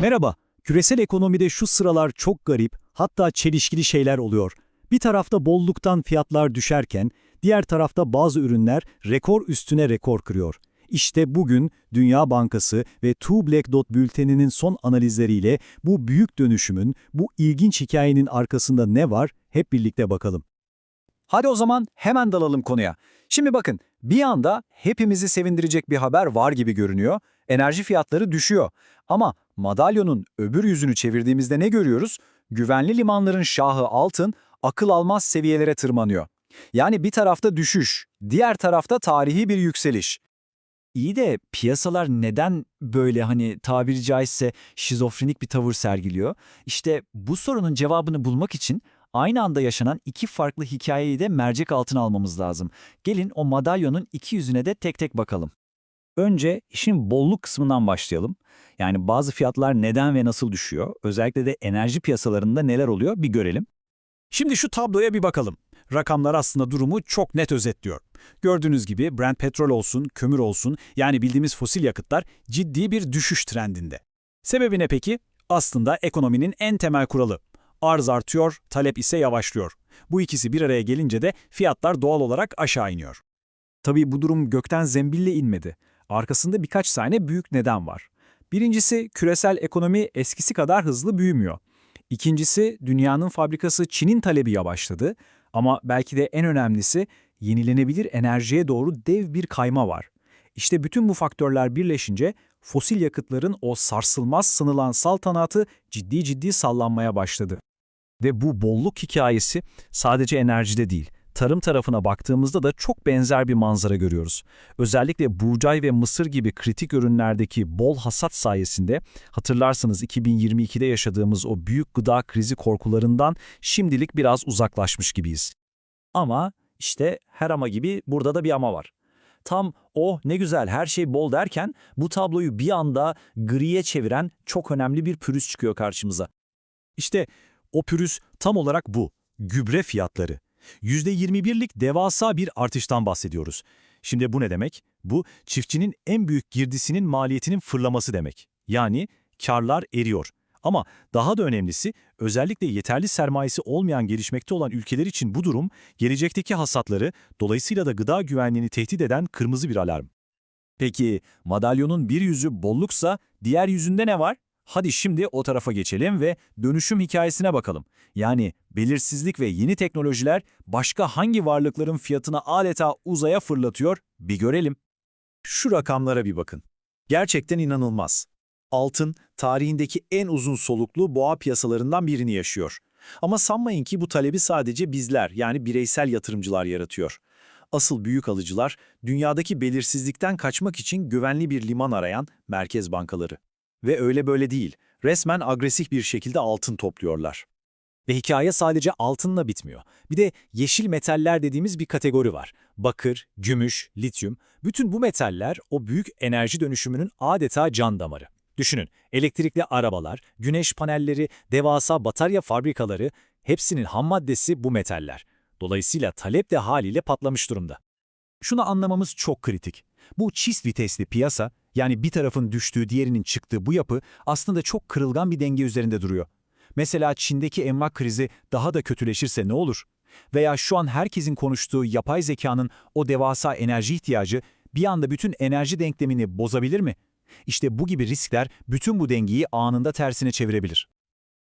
Merhaba. Küresel ekonomide şu sıralar çok garip, hatta çelişkili şeyler oluyor. Bir tarafta bolluktan fiyatlar düşerken, diğer tarafta bazı ürünler rekor üstüne rekor kırıyor. İşte bugün Dünya Bankası ve Two Black Dot bülteninin son analizleriyle bu büyük dönüşümün, bu ilginç hikayenin arkasında ne var hep birlikte bakalım. Hadi o zaman hemen dalalım konuya. Şimdi bakın, bir anda hepimizi sevindirecek bir haber var gibi görünüyor. Enerji fiyatları düşüyor. Ama madalyonun öbür yüzünü çevirdiğimizde ne görüyoruz? Güvenli limanların şahı altın akıl almaz seviyelere tırmanıyor. Yani bir tarafta düşüş, diğer tarafta tarihi bir yükseliş. İyi de piyasalar neden böyle hani tabiri caizse şizofrenik bir tavır sergiliyor? İşte bu sorunun cevabını bulmak için aynı anda yaşanan iki farklı hikayeyi de mercek altına almamız lazım. Gelin o madalyonun iki yüzüne de tek tek bakalım. Önce işin bolluk kısmından başlayalım. Yani bazı fiyatlar neden ve nasıl düşüyor? Özellikle de enerji piyasalarında neler oluyor bir görelim. Şimdi şu tabloya bir bakalım. Rakamlar aslında durumu çok net özetliyor. Gördüğünüz gibi Brent petrol olsun, kömür olsun yani bildiğimiz fosil yakıtlar ciddi bir düşüş trendinde. Sebebi ne peki? Aslında ekonominin en temel kuralı. Arz artıyor, talep ise yavaşlıyor. Bu ikisi bir araya gelince de fiyatlar doğal olarak aşağı iniyor. Tabii bu durum gökten zembille inmedi. Arkasında birkaç tane büyük neden var. Birincisi küresel ekonomi eskisi kadar hızlı büyümüyor. İkincisi dünyanın fabrikası Çin'in talebi yavaşladı. Ama belki de en önemlisi yenilenebilir enerjiye doğru dev bir kayma var. İşte bütün bu faktörler birleşince fosil yakıtların o sarsılmaz sanılan saltanatı ciddi ciddi sallanmaya başladı. Ve bu bolluk hikayesi sadece enerjide değil, tarım tarafına baktığımızda da çok benzer bir manzara görüyoruz. Özellikle buğday ve mısır gibi kritik ürünlerdeki bol hasat sayesinde hatırlarsanız 2022'de yaşadığımız o büyük gıda krizi korkularından şimdilik biraz uzaklaşmış gibiyiz. Ama işte her ama gibi burada da bir ama var. Tam oh ne güzel her şey bol derken bu tabloyu bir anda griye çeviren çok önemli bir pürüz çıkıyor karşımıza. İşte o pürüz tam olarak bu. Gübre fiyatları. %21'lik devasa bir artıştan bahsediyoruz. Şimdi bu ne demek? Bu çiftçinin en büyük girdisinin maliyetinin fırlaması demek. Yani karlar eriyor. Ama daha da önemlisi özellikle yeterli sermayesi olmayan gelişmekte olan ülkeler için bu durum gelecekteki hasatları dolayısıyla da gıda güvenliğini tehdit eden kırmızı bir alarm. Peki madalyonun bir yüzü bolluksa diğer yüzünde ne var? Hadi şimdi o tarafa geçelim ve dönüşüm hikayesine bakalım. Yani belirsizlik ve yeni teknolojiler başka hangi varlıkların fiyatını adeta uzaya fırlatıyor bir görelim. Şu rakamlara bir bakın. Gerçekten inanılmaz. Altın, tarihindeki en uzun soluklu boğa piyasalarından birini yaşıyor. Ama sanmayın ki bu talebi sadece bizler yani bireysel yatırımcılar yaratıyor. Asıl büyük alıcılar, dünyadaki belirsizlikten kaçmak için güvenli bir liman arayan merkez bankaları. Ve öyle böyle değil, resmen agresif bir şekilde altın topluyorlar. Ve hikaye sadece altınla bitmiyor. Bir de yeşil metaller dediğimiz bir kategori var. Bakır, gümüş, lityum, bütün bu metaller o büyük enerji dönüşümünün adeta can damarı. Düşünün, elektrikli arabalar, güneş panelleri, devasa batarya fabrikaları, hepsinin ham maddesi bu metaller. Dolayısıyla talep de haliyle patlamış durumda. Şunu anlamamız çok kritik. Bu çift vitesli piyasa, yani bir tarafın düştüğü diğerinin çıktığı bu yapı aslında çok kırılgan bir denge üzerinde duruyor. Mesela Çin'deki emlak krizi daha da kötüleşirse ne olur? Veya şu an herkesin konuştuğu yapay zekanın o devasa enerji ihtiyacı bir anda bütün enerji denklemini bozabilir mi? İşte bu gibi riskler bütün bu dengeyi anında tersine çevirebilir.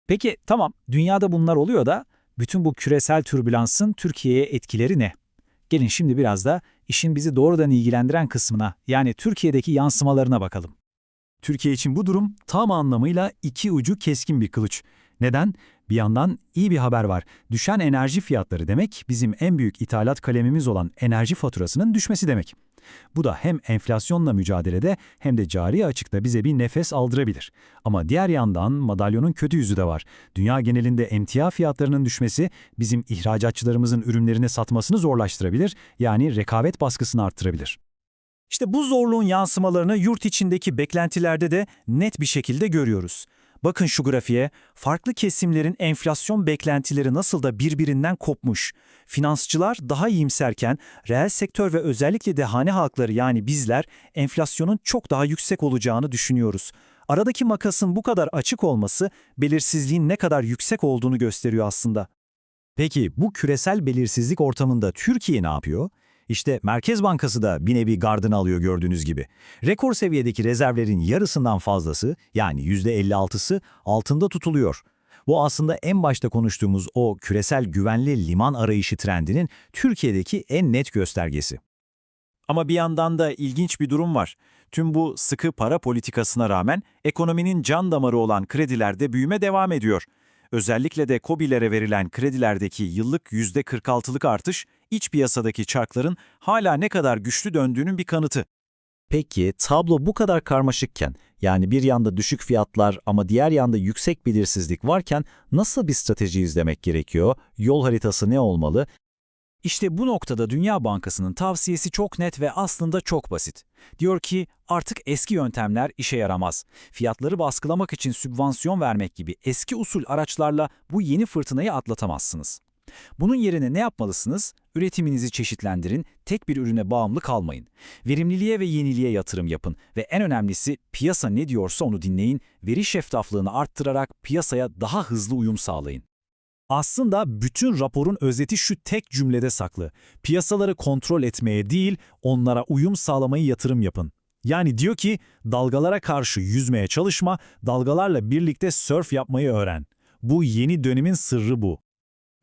Peki tamam, dünyada bunlar oluyor da bütün bu küresel türbülansın Türkiye'ye etkileri ne? Gelin şimdi biraz da işin bizi doğrudan ilgilendiren kısmına yani Türkiye'deki yansımalarına bakalım. Türkiye için bu durum tam anlamıyla iki ucu keskin bir kılıç. Neden? Bir yandan iyi bir haber var. Düşen enerji fiyatları demek bizim en büyük ithalat kalemimiz olan enerji faturasının düşmesi demek. Bu da hem enflasyonla mücadelede hem de cari açıkta bize bir nefes aldırabilir. Ama diğer yandan madalyonun kötü yüzü de var. Dünya genelinde emtia fiyatlarının düşmesi bizim ihracatçılarımızın ürünlerini satmasını zorlaştırabilir, yani rekabet baskısını arttırabilir. İşte bu zorluğun yansımalarını yurt içindeki beklentilerde de net bir şekilde görüyoruz. Bakın şu grafiğe, farklı kesimlerin enflasyon beklentileri nasıl da birbirinden kopmuş. Finansçılar daha iyimserken reel sektör ve özellikle de hane halkları yani bizler enflasyonun çok daha yüksek olacağını düşünüyoruz. Aradaki makasın bu kadar açık olması belirsizliğin ne kadar yüksek olduğunu gösteriyor aslında. Peki bu küresel belirsizlik ortamında Türkiye ne yapıyor? İşte Merkez Bankası da bir nevi gardını alıyor gördüğünüz gibi. Rekor seviyedeki rezervlerin yarısından fazlası yani %56'sı altında tutuluyor. Bu aslında en başta konuştuğumuz o küresel güvenli liman arayışı trendinin Türkiye'deki en net göstergesi. Ama bir yandan da ilginç bir durum var. Tüm bu sıkı para politikasına rağmen ekonominin can damarı olan kredilerde büyüme devam ediyor. Özellikle de KOBİ'lere verilen kredilerdeki yıllık %46'lık artış, iç piyasadaki çarkların hala ne kadar güçlü döndüğünün bir kanıtı. Peki tablo bu kadar karmaşıkken, yani bir yanda düşük fiyatlar ama diğer yanda yüksek belirsizlik varken nasıl bir strateji izlemek gerekiyor? Yol haritası ne olmalı? İşte bu noktada Dünya Bankası'nın tavsiyesi çok net ve aslında çok basit. Diyor ki artık eski yöntemler işe yaramaz. Fiyatları baskılamak için sübvansiyon vermek gibi eski usul araçlarla bu yeni fırtınayı atlatamazsınız. Bunun yerine ne yapmalısınız? Üretiminizi çeşitlendirin, tek bir ürüne bağımlı kalmayın. Verimliliğe ve yeniliğe yatırım yapın ve en önemlisi piyasa ne diyorsa onu dinleyin, veri şeffaflığını arttırarak piyasaya daha hızlı uyum sağlayın. Aslında bütün raporun özeti şu tek cümlede saklı. Piyasaları kontrol etmeye değil, onlara uyum sağlamayı yatırım yapın. Yani diyor ki, dalgalara karşı yüzmeye çalışma, dalgalarla birlikte sörf yapmayı öğren. Bu yeni dönemin sırrı bu.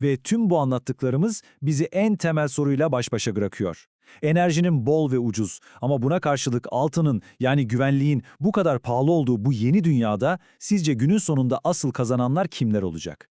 Ve tüm bu anlattıklarımız bizi en temel soruyla baş başa bırakıyor. Enerjinin bol ve ucuz ama buna karşılık altının yani güvenliğin bu kadar pahalı olduğu bu yeni dünyada sizce günün sonunda asıl kazananlar kimler olacak?